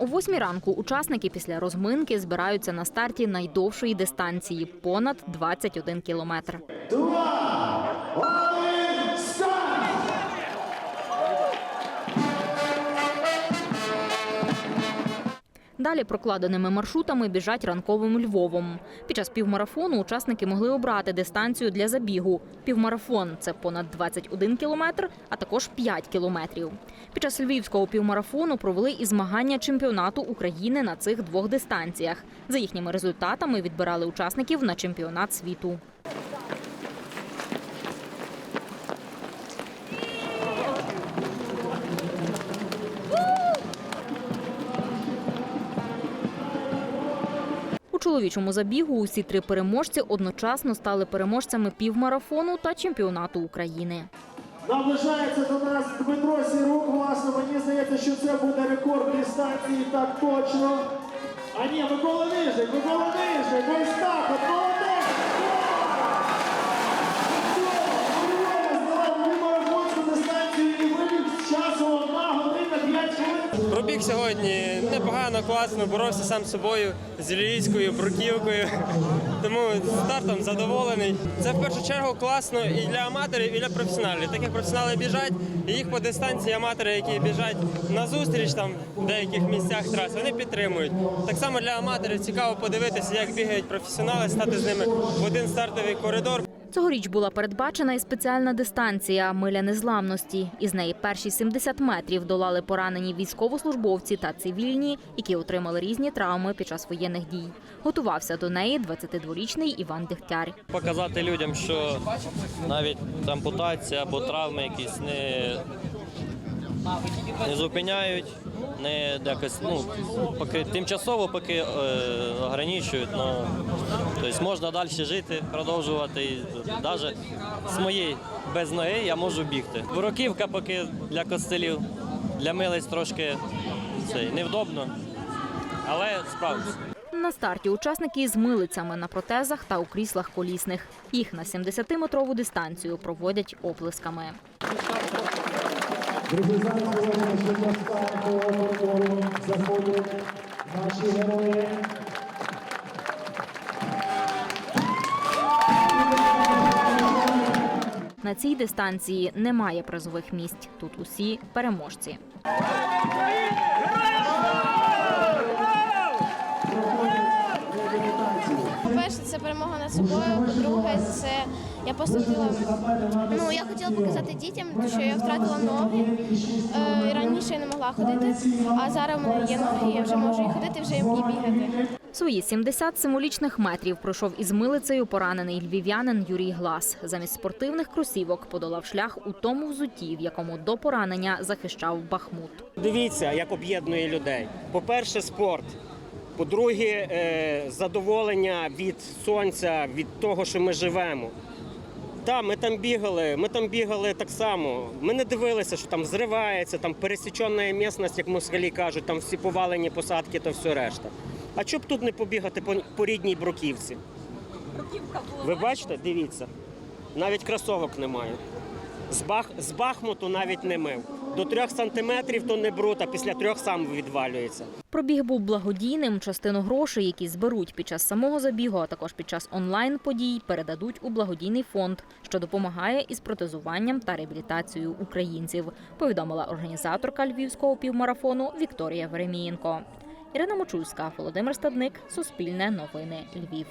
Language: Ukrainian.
О восьмій ранку учасники після розминки збираються на старті найдовшої дистанції понад 21 кілометр. Два, Далі прокладеними маршрутами біжать ранковим Львовом. Під час півмарафону учасники могли обрати дистанцію для забігу. Півмарафон це понад 21 кілометр, а також 5 кілометрів. Під час львівського півмарафону провели і змагання чемпіонату України на цих двох дистанціях. За їхніми результатами відбирали учасників на чемпіонат світу. Чоловічому забігу усі три переможці одночасно стали переможцями півмарафону та чемпіонату України. Наближається до нас Дмитро Сірук. Власне, мені здається, що це буде рекорд дистанції, так точно. А ні, Микола Нижик, Микола Нижик, ось так, от молодець! Пробіг сьогодні непогано, класно, боровся сам з собою з лілійською бруківкою. Тому стартом задоволений. Це в першу чергу класно і для аматорів, і для професіоналів. Так професіонали біжать, і їх по дистанції аматори, які біжать на зустріч там в деяких місцях трас, вони підтримують. Так само для аматорів цікаво подивитися, як бігають професіонали, стати з ними в один стартовий коридор. Цьогоріч була передбачена і спеціальна дистанція миля незламності. Із неї перші 70 метрів долали поранені військовослужбовці та цивільні, які отримали різні травми під час воєнних дій. Готувався до неї 22-річний Іван Дегтяр. показати людям, що навіть ампутація або травми якісь не, не зупиняють, не якось, ну, поки, тимчасово поки е, ограничують. Ну, тобто можна далі жити, продовжувати. І навіть з моєї без ноги я можу бігти. Вороківка поки для костелів, для милиць трошки це, невдобно, але справлюсь. На старті учасники з милицями на протезах та у кріслах колісних. Їх на 70-метрову дистанцію проводять оплесками. Друзі, зараз говоримо, що до стартового коридору заходять наші герої. На цій дистанції немає призових місць. Тут усі переможці. По-перше, це перемога над собою. По-друге, це я поступила. Ну я хотіла показати дітям, що я втратила ноги. Е, раніше я не могла ходити, а зараз у мене є ноги, я вже можу і ходити, вже і бігати. Свої 70 символічних метрів пройшов із милицею поранений львів'янин Юрій Глас. Замість спортивних кросівок подолав шлях у тому взутті, в якому до поранення захищав Бахмут. Дивіться, як об'єднує людей. По-перше, спорт. По-друге, е, задоволення від сонця, від того, що ми живемо. Так, ми там бігали, ми там бігали так само. Ми не дивилися, що там зривається, там пересічена місцевість, як москалі кажуть, там всі повалені посадки та все решта. А чоб тут не побігати по, по рідній бруківці? Ви бачите, дивіться, навіть кросовок немає. З, бах, з Бахмуту навіть не мив. До трьох сантиметрів то не брут, а після трьох сам відвалюється. Пробіг був благодійним. Частину грошей, які зберуть під час самого забігу, а також під час онлайн подій, передадуть у благодійний фонд, що допомагає із протезуванням та реабілітацією українців. Повідомила організаторка львівського півмарафону Вікторія Веремієнко. Ірина Мочульська, Володимир Стадник, Суспільне новини Львів.